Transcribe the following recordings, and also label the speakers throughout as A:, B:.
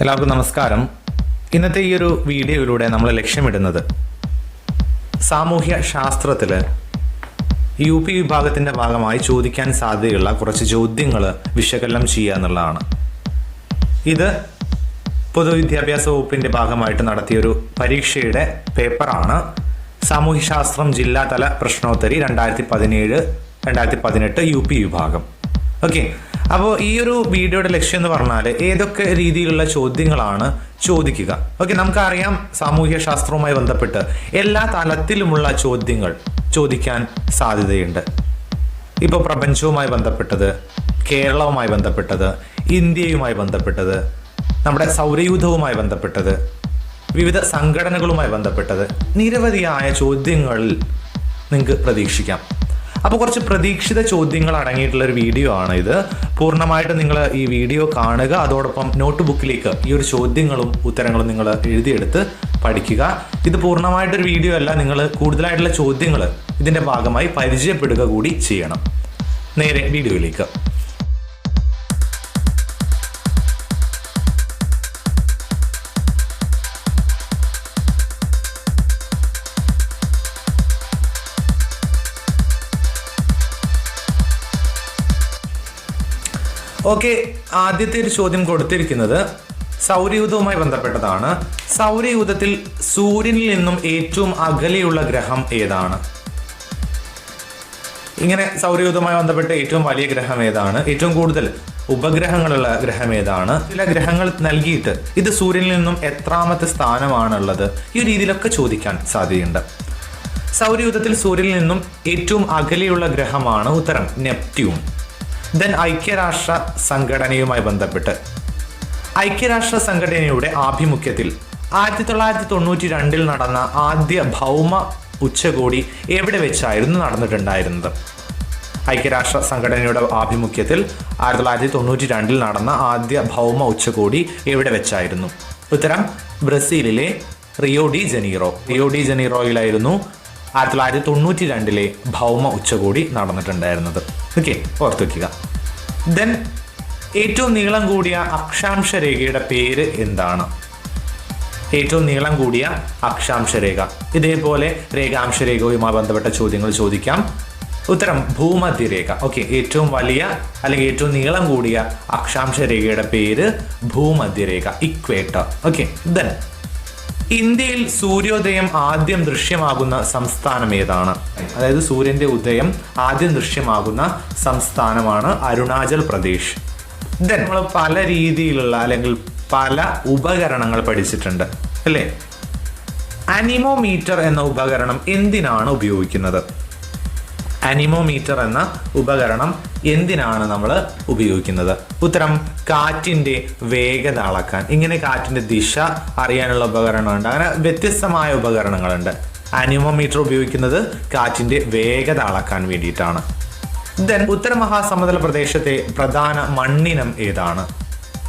A: എല്ലാവർക്കും നമസ്കാരം. ഇന്നത്തെ ഈ ഒരു വീഡിയോയിലൂടെ നമ്മൾ ലക്ഷ്യമിടുന്നത് സാമൂഹ്യ ശാസ്ത്രത്തിൽ യു പി വിഭാഗത്തിന്റെ ഭാഗമായി ചോദിക്കാൻ സാധ്യതയുള്ള കുറച്ച് ചോദ്യങ്ങൾ വിശകലനം ചെയ്യുക എന്നുള്ളതാണ്. ഇത് പൊതുവിദ്യാഭ്യാസ വകുപ്പിന്റെ ഭാഗമായിട്ട് നടത്തിയൊരു പരീക്ഷയുടെ പേപ്പറാണ്. സാമൂഹ്യശാസ്ത്രം ജില്ലാതല പ്രശ്നോത്തരി രണ്ടായിരത്തി പതിനേഴ് രണ്ടായിരത്തി പതിനെട്ട് യു പി വിഭാഗം. ഓക്കെ. അപ്പോൾ ഈ ഒരു വീഡിയോയുടെ ലക്ഷ്യം എന്ന് പറഞ്ഞാൽ ഏതൊക്കെ രീതിയിലുള്ള ചോദ്യങ്ങളാണ് ചോദിക്കുക. ഓക്കെ നമുക്കറിയാം സാമൂഹ്യ ശാസ്ത്രവുമായി ബന്ധപ്പെട്ട് എല്ലാ തലത്തിലുമുള്ള ചോദ്യങ്ങൾ ചോദിക്കാൻ സാധ്യതയുണ്ട്. ഇപ്പോൾ പ്രപഞ്ചവുമായി ബന്ധപ്പെട്ടത് കേരളവുമായി ബന്ധപ്പെട്ടത് ഇന്ത്യയുമായി ബന്ധപ്പെട്ടത് നമ്മുടെ സൗരയൂഥവുമായി ബന്ധപ്പെട്ടത് വിവിധ സംഘടനകളുമായി ബന്ധപ്പെട്ടത് നിരവധിയായ ചോദ്യങ്ങളിൽ നിങ്ങൾക്ക് പ്രതീക്ഷിക്കാം. അപ്പോൾ കുറച്ച് പ്രതീക്ഷിത ചോദ്യങ്ങൾ അടങ്ങിയിട്ടുള്ള ഒരു വീഡിയോ ആണ് ഇത് പൂർണമായിട്ടും നിങ്ങൾ ഈ വീഡിയോ കാണുക. അതോടൊപ്പം നോട്ട് ബുക്കിലേക്ക് ഈ ഒരു ചോദ്യങ്ങളും ഉത്തരങ്ങളും നിങ്ങൾ എഴുതിയെടുത്ത് പഠിക്കുക. ഇത് പൂർണമായിട്ടൊരു വീഡിയോ അല്ല. നിങ്ങൾ കൂടുതലായിട്ടുള്ള ചോദ്യങ്ങൾ ഇതിന്റെ ഭാഗമായി പരിചയപ്പെടുക കൂടി ചെയ്യണം. നേരെ വീഡിയോയിലേക്ക് ഓക്കെ ആദ്യത്തെ ഒരു ചോദ്യം കൊടുത്തിരിക്കുന്നത് സൗരയൂഥവുമായി ബന്ധപ്പെട്ടതാണ്. സൗരയൂഥത്തിൽ സൂര്യനിൽ നിന്നും ഏറ്റവും അകലെയുള്ള ഗ്രഹം ഏതാണ്? ഇങ്ങനെ സൗരയൂഥവുമായി ബന്ധപ്പെട്ട ഏറ്റവും വലിയ ഗ്രഹം ഏതാണ്? ഏറ്റവും കൂടുതൽ ഉപഗ്രഹങ്ങളുള്ള ഗ്രഹം ഏതാണ്? ചില ഗ്രഹങ്ങൾ നൽകിയിട്ട് ഇത് സൂര്യനിൽ നിന്നും എത്രാമത്തെ സ്ഥാനമാണുള്ളത്? ഈ രീതിയിലൊക്കെ ചോദിക്കാൻ സാധ്യതയുണ്ട്. സൗരയൂഥത്തിൽ സൂര്യനിൽ നിന്നും ഏറ്റവും അകലെയുള്ള ഗ്രഹമാണ് ഉത്തരം നെപ്റ്റ്യൂൺ. ദെൻ ഐക്യരാഷ്ട്ര സംഘടനയുമായി ബന്ധപ്പെട്ട്. ഐക്യരാഷ്ട്ര സംഘടനയുടെ ആഭിമുഖ്യത്തിൽ ആയിരത്തി തൊള്ളായിരത്തി തൊണ്ണൂറ്റി രണ്ടിൽ നടന്ന ആദ്യ ഭൗമ ഉച്ചകോടി എവിടെ വെച്ചായിരുന്നു നടന്നിട്ടുണ്ടായിരുന്നത്? ഐക്യരാഷ്ട്ര സംഘടനയുടെ ആഭിമുഖ്യത്തിൽ ആയിരത്തി തൊള്ളായിരത്തി തൊണ്ണൂറ്റി രണ്ടിൽ നടന്ന ആദ്യ ഭൗമ ഉച്ചകോടി എവിടെ വെച്ചായിരുന്നു? ഉത്തരം ബ്രസീലിലെ Rio de Janeiro. Rio de ജനീറോയിലായിരുന്നു ആയിരത്തി തൊള്ളായിരത്തി തൊണ്ണൂറ്റി രണ്ടിലെ ഭൗമ ഉച്ചകോടി നടന്നിട്ടുണ്ടായിരുന്നത്. ഓക്കെ ഓർത്ത് വയ്ക്കുക ദെൻ ഏറ്റവും നീളം കൂടിയ അക്ഷാംശ രേഖയുടെ പേര് എന്താണ്? ഏറ്റവും നീളം കൂടിയ അക്ഷാംശ രേഖ. ഇതേപോലെ രേഖാംശ രേഖയുമായി ബന്ധപ്പെട്ട ചോദ്യങ്ങൾ ചോദിക്കാം. ഉത്തരം ഭൂമധ്യരേഖ ഓക്കെ ഏറ്റവും വലിയ അല്ലെങ്കിൽ ഏറ്റവും നീളം കൂടിയ അക്ഷാംശ രേഖയുടെ പേര് ഭൂമധ്യരേഖ ഇക്വേറ്റർ ഓക്കെ ദെൻ ഇന്ത്യയിൽ സൂര്യോദയം ആദ്യം ദൃശ്യമാകുന്ന സംസ്ഥാനം ഏതാണ്? അതായത് സൂര്യന്റെ ഉദയം ആദ്യം ദൃശ്യമാകുന്ന സംസ്ഥാനമാണ് അരുണാചൽ പ്രദേശ്. ദെൻ നമ്മൾ പല രീതിയിലുള്ള അല്ലെങ്കിൽ പല ഉപകരണങ്ങൾ പഠിച്ചിട്ടുണ്ട് അല്ലേ? അനിമോമീറ്റർ എന്ന ഉപകരണം എന്തിനാണ് ഉപയോഗിക്കുന്നത്? അനിമോമീറ്റർ എന്ന ഉപകരണം എന്തിനാണ് നമ്മൾ ഉപയോഗിക്കുന്നത്? ഉത്തരം കാറ്റിന്റെ വേഗത അളക്കാൻ. ഇങ്ങനെ കാറ്റിന്റെ ദിശ അറിയാനുള്ള ഉപകരണമുണ്ട് അങ്ങനെ വ്യത്യസ്തമായ ഉപകരണങ്ങളുണ്ട്. അനിമോമീറ്റർ ഉപയോഗിക്കുന്നത് കാറ്റിന്റെ വേഗത അളക്കാൻ വേണ്ടിയിട്ടാണ്. ദെൻ ഉത്തര മഹാസമതല പ്രദേശത്തെ പ്രധാന മണ്ണിനം ഏതാണ്?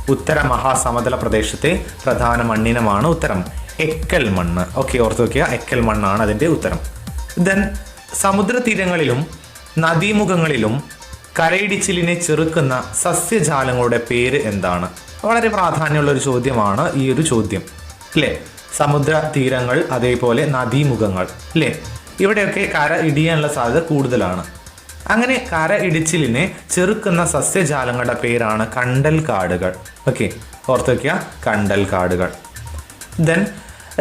A: ഉത്തര മഹാസമതല പ്രദേശത്തെ പ്രധാന മണ്ണിനമാണ് ഉത്തരം. എക്കൽ മണ്ണ്. ഓക്കെ ഓർത്ത് വെക്കുക. എക്കൽ മണ്ണാണ് അതിന്റെ ഉത്തരം. ദെൻ സമുദ്രതീരങ്ങളിലും നദീമുഖങ്ങളിലും കരയിടിച്ചിലിനെ ചെറുക്കുന്ന സസ്യജാലങ്ങളുടെ പേര് എന്താണ്? വളരെ പ്രാധാന്യമുള്ള ഒരു ചോദ്യമാണ് ഈ ഒരു ചോദ്യം. അല്ലേ സമുദ്ര തീരങ്ങൾ അതേപോലെ നദീമുഖങ്ങൾ അല്ലേ ഇവിടെയൊക്കെ കര ഇടിയാനുള്ള സാധ്യത കൂടുതലാണ്. അങ്ങനെ കര ഇടിച്ചിലിനെ ചെറുക്കുന്ന സസ്യജാലങ്ങളുടെ പേരാണ് കണ്ടൽ കാടുകൾ ഓക്കെ ഓർത്ത് വയ്ക്കുക കണ്ടൽ കാടുകൾ ദെൻ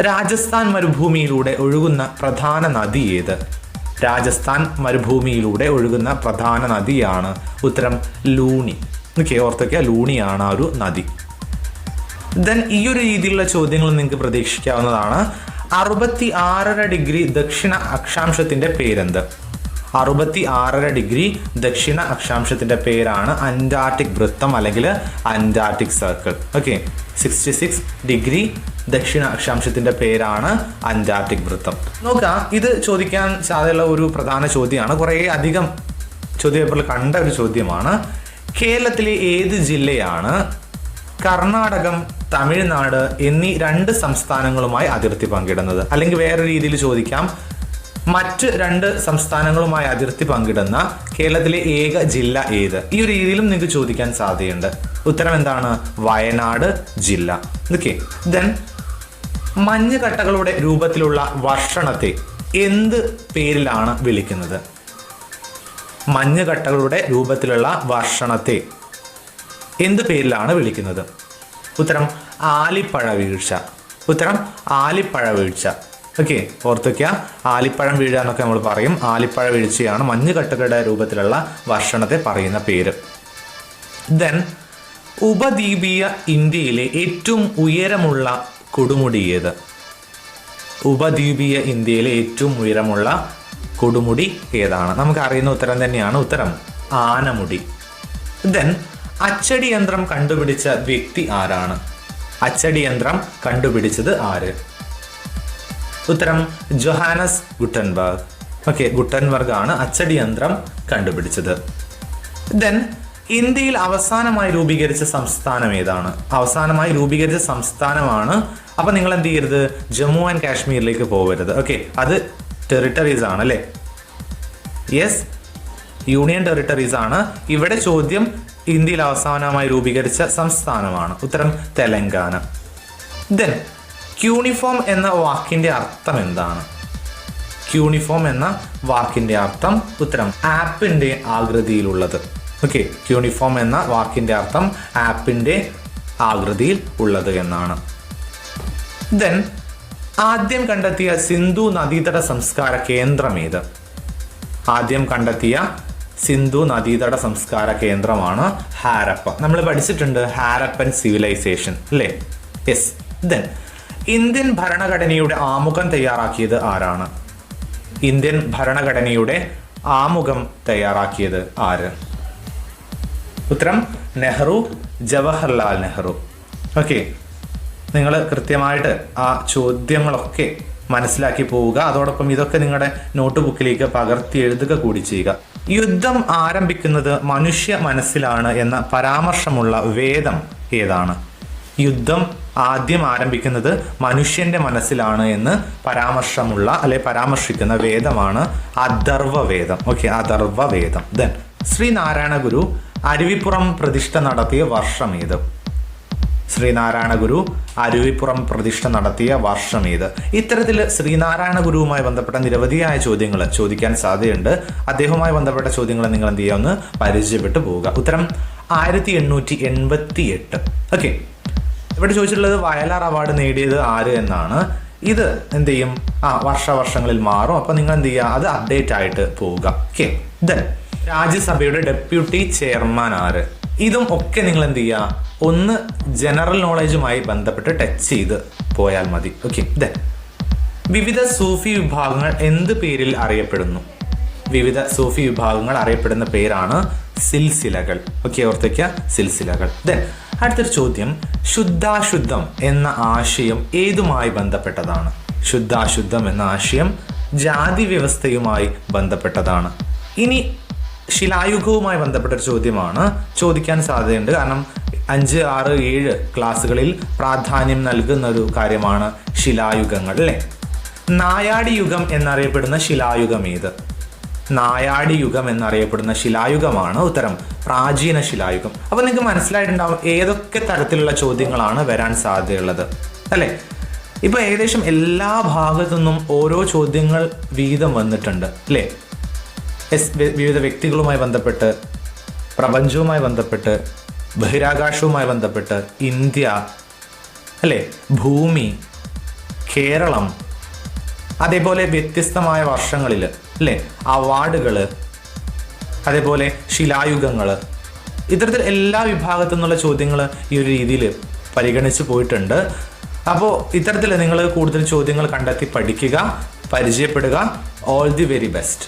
A: രാജസ്ഥാൻ മരുഭൂമിയിലൂടെ ഒഴുകുന്ന പ്രധാന നദി ഏത്? രാജസ്ഥാൻ മരുഭൂമിയിലൂടെ ഒഴുകുന്ന പ്രധാന നദിയാണ്. ഉത്തരം ലൂണി. ഓക്കെ ഓർത്തയ്ക്ക ലൂണിയാണ് ആ ഒരു നദി. ദെൻ ഈ ഒരു രീതിയിലുള്ള ചോദ്യങ്ങൾ നിങ്ങൾക്ക് പ്രതീക്ഷിക്കാവുന്നതാണ്. അറുപത്തി ആറര ഡിഗ്രി ദക്ഷിണ അക്ഷാംശത്തിന്റെ പേരെന്ത്? അറുപത്തി ആറര ഡിഗ്രി ദക്ഷിണ അക്ഷാംശത്തിന്റെ പേരാണ് അന്റാർട്ടിക് വൃത്തം അല്ലെങ്കിൽ Antarctic circle. Okay sixty six degree ദക്ഷിണ അക്ഷാംശത്തിന്റെ പേരാണ് അന്റാർട്ടിക് വൃത്തം. നോക്കാം ഇത് ചോദിക്കാൻ സാധ്യതയുള്ള ഒരു പ്രധാന ചോദ്യമാണ്. കുറേ അധികം ചോദ്യപേപ്പറിൽ കണ്ട ഒരു ചോദ്യമാണ്. കേരളത്തിലെ ഏത് ജില്ലയാണ് കർണാടകം തമിഴ്നാട് എന്നീ രണ്ട് സംസ്ഥാനങ്ങളുമായി അതിർത്തി പങ്കിടുന്നത്? അല്ലെങ്കിൽ വേറെ രീതിയിൽ ചോദിക്കാം മറ്റ് രണ്ട് സംസ്ഥാനങ്ങളുമായി അതിർത്തി പങ്കിടുന്ന കേരളത്തിലെ ഏക ജില്ല ഏത്? ഈ ഒരു രീതിയിലും നിങ്ങൾക്ക് ചോദിക്കാൻ സാധ്യതയുണ്ട്. ഉത്തരം എന്താണ്? വയനാട് ജില്ല. ഓക്കെ ദെൻ മഞ്ഞുകട്ടകളുടെ രൂപത്തിലുള്ള വർഷണത്തെ എന്ത് പേരിലാണ് വിളിക്കുന്നത്? മഞ്ഞുകട്ടകളുടെ രൂപത്തിലുള്ള വർഷണത്തെ എന്ത് പേരിലാണ് വിളിക്കുന്നത്? ഉത്തരം ആലിപ്പഴ വീഴ്ച. ഉത്തരം ആലിപ്പഴ വീഴ്ച. ഓക്കെ ഓർത്ത് വയ്ക്കുക ആലിപ്പഴം വീഴുക എന്നൊക്കെ നമ്മൾ പറയും. ആലിപ്പഴ വീഴ്ചയാണ് മഞ്ഞുകട്ടകളുടെ രൂപത്തിലുള്ള വർഷണത്തെ പറയുന്ന പേര്. ദെൻ ഉപദ്വീപീയ ഇന്ത്യയിലെ ഏറ്റവും ഉയരമുള്ള കൊടുമുടി ഏത്? ഉപദ്വീപീയ ഇന്ത്യയിലെ ഏറ്റവും ഉയരമുള്ള കൊടുമുടി ഏതാണ്? നമുക്ക് അറിയുന്ന ഉത്തരം തന്നെയാണ് ഉത്തരം. ആനമുടി. ദെൻ അച്ചടി യന്ത്രം കണ്ടുപിടിച്ച വ്യക്തി ആരാണ്? അച്ചടി യന്ത്രം കണ്ടുപിടിച്ചത് ആര്? ഉത്തരം ജൊഹാനസ് ഗുട്ടൻബർഗ്. ഓക്കെ ഗുട്ടൻബർഗ് ആണ് അച്ചടി യന്ത്രം കണ്ടുപിടിച്ചത്. ദെൻ ഇന്ത്യയിൽ അവസാനമായി രൂപീകരിച്ച സംസ്ഥാനം ഏതാണ്? അവസാനമായി രൂപീകരിച്ച സംസ്ഥാനമാണ് അപ്പൊ നിങ്ങൾ എന്ത് ചെയ്യരുത്? ജമ്മു ആൻഡ് കാശ്മീരിലേക്ക് പോകരുത് ഓക്കെ അത് ടെറിട്ടറീസ് ആണ് അല്ലേ? യെസ് യൂണിയൻ ടെറിട്ടറീസ് ആണ്. ഇവിടെ ചോദ്യം ഇന്ത്യയിൽ അവസാനമായി രൂപീകരിച്ച സംസ്ഥാനമാണ്. ഉത്തരം തെലങ്കാന. ദെൻ ക്യൂണിഫോം എന്ന വാക്കിന്റെ അർത്ഥം എന്താണ്? ക്യൂണിഫോം എന്ന വാക്കിന്റെ അർത്ഥം ഉത്തരം ആപ്പിന്റെ ആകൃതിയിലുള്ളത്. ഓക്കെ ക്യൂണിഫോം എന്ന വാക്കിന്റെ അർത്ഥം ആപ്പിന്റെ ആകൃതിയിൽ ഉള്ളത് എന്നാണ്. ദെൻ ആദ്യം കണ്ടെത്തിയ സിന്ധു നദീതട സംസ്കാര കേന്ദ്രം ഏത്? ആദ്യം കണ്ടെത്തിയ സിന്ധു നദീതട സംസ്കാര കേന്ദ്രമാണ് ഹാരപ്പ. നമ്മൾ പഠിച്ചിട്ടുണ്ട് ഹാരപ്പൻ സിവിലൈസേഷൻ അല്ലേ? യെസ് ദെൻ ഇന്ത്യൻ ഭരണഘടനയുടെ ആമുഖം തയ്യാറാക്കിയത് ആരാണ്? ഇന്ത്യൻ ഭരണഘടനയുടെ ആമുഖം തയ്യാറാക്കിയത് ആര്? ഉത്തരം നെഹ്റു ജവഹർലാൽ നെഹ്റു. ഓക്കെ. നിങ്ങൾ കൃത്യമായിട്ട് ആ ചോദ്യങ്ങളൊക്കെ മനസ്സിലാക്കി പോവുക. അതോടൊപ്പം ഇതൊക്കെ നിങ്ങളുടെ നോട്ട് ബുക്കിലേക്ക് പകർത്തി എഴുതുക കൂടി ചെയ്യുക. യുദ്ധം ആരംഭിക്കുന്നത് മനുഷ്യ മനസ്സിലാണ് എന്ന പരാമർശമുള്ള വേദം ഏതാണ്? യുദ്ധം ആദ്യം ആരംഭിക്കുന്നത് മനുഷ്യന്റെ മനസ്സിലാണ് എന്ന് പരാമർശമുള്ള അല്ലെ പരാമർശിക്കുന്ന വേദമാണ് അഥർവ വേദം ഓക്കെ അഥർവ വേദം ദെൻ ശ്രീനാരായണ ഗുരു അരുവിപ്പുറം പ്രതിഷ്ഠ നടത്തിയ വർഷം ഏത്? ശ്രീനാരായണ ഗുരു അരുവിപ്പുറം പ്രതിഷ്ഠ നടത്തിയ വർഷം ഏത്? ഇത്തരത്തിൽ ശ്രീനാരായണ ഗുരുവുമായി ബന്ധപ്പെട്ട നിരവധിയായ ചോദ്യങ്ങൾ ചോദിക്കാൻ സാധ്യതയുണ്ട്. അദ്ദേഹവുമായി ബന്ധപ്പെട്ട ചോദ്യങ്ങൾ നിങ്ങൾ എന്ത് ചെയ്യാമെന്ന് പരിചയപ്പെട്ടു പോവുക. ഉത്തരം ആയിരത്തി എണ്ണൂറ്റി എൺപത്തി എട്ട് ഓക്കെ ഇവിടെ ചോദിച്ചിട്ടുള്ളത് വയലാർ അവാർഡ് നേടിയത് ആര് എന്നാണ്. ഇത് എന്ത് ചെയ്യും? ആ വർഷവർഷങ്ങളിൽ മാറും. അപ്പൊ നിങ്ങൾ എന്ത് ചെയ്യുക? അത് അപ്ഡേറ്റ് ആയിട്ട് പോവുക. ഓക്കെ ദെൻ രാജ്യസഭയുടെ ഡെപ്യൂട്ടി ചെയർമാൻ ആര്? ഇതും ഒക്കെ നിങ്ങൾ എന്ത് ചെയ്യുക? ഒന്ന് ജനറൽ നോളജുമായി ബന്ധപ്പെട്ട് ടച്ച് ചെയ്ത് പോയാൽ മതി. ഓക്കെ ദെൻ വിവിധ സൂഫി വിഭാഗങ്ങൾ എന്ത് പേരിൽ അറിയപ്പെടുന്നു? വിവിധ സൂഫി വിഭാഗങ്ങൾ അറിയപ്പെടുന്ന പേരാണ് സിൽസിലകൾ. ഓക്കെ ഓർത്തേക്ക സിൽസിലകൾ. ദെൻ അടുത്തൊരു ചോദ്യം. ശുദ്ധാശുദ്ധം എന്ന ആശയം ഏതുമായി ബന്ധപ്പെട്ടതാണ്? ശുദ്ധാശുദ്ധം എന്ന ആശയം ജാതി വ്യവസ്ഥയുമായി ബന്ധപ്പെട്ടതാണ്. ഇനി ശിലായുഗവുമായി ബന്ധപ്പെട്ട ഒരു ചോദ്യമാണ്. ചോദിക്കാൻ സാധ്യതയുണ്ട്. കാരണം അഞ്ച് ആറ് ഏഴ് ക്ലാസ്സുകളിൽ പ്രാധാന്യം നൽകുന്ന ഒരു കാര്യമാണ് ശിലായുഗങ്ങൾ അല്ലേ? നായാടി യുഗം എന്നറിയപ്പെടുന്ന ശിലായുഗം ഏത്? നായാടി യുഗം എന്നറിയപ്പെടുന്ന ശിലായുഗമാണ് ഉത്തരം. പ്രാചീന ശിലായുഗം. അപ്പൊ നിങ്ങൾക്ക് മനസ്സിലായിട്ടുണ്ടാവും ഏതൊക്കെ തരത്തിലുള്ള ചോദ്യങ്ങളാണ് വരാൻ സാധ്യതയുള്ളത്. അല്ലേ? ഇപ്പൊ ഏകദേശം എല്ലാ ഭാഗത്തു നിന്നും ഓരോ ചോദ്യങ്ങൾ വീതം വന്നിട്ടുണ്ട്. അല്ലേ? എസ് വിവിധ വ്യക്തികളുമായി ബന്ധപ്പെട്ട് പ്രപഞ്ചവുമായി ബന്ധപ്പെട്ട് ബഹിരാകാശവുമായി ബന്ധപ്പെട്ട് ഇന്ത്യ അല്ലേ? ഭൂമി കേരളം അതേപോലെ വ്യത്യസ്തമായ വർഷങ്ങളിൽ അല്ലേ? അവാർഡുകൾ അതേപോലെ ശിലായുഗങ്ങൾ ഇത്തരത്തിൽ എല്ലാ വിഭാഗത്തു നിന്നുള്ള ചോദ്യങ്ങൾ ഈ ഒരു രീതിയിൽ പരിഗണിച്ച് പോയിട്ടുണ്ട്. അപ്പോൾ ഇത്തരത്തിൽ നിങ്ങൾ കൂടുതൽ ചോദ്യങ്ങൾ കണ്ടെത്തി പഠിക്കുക പരിചയപ്പെടുക. All the very best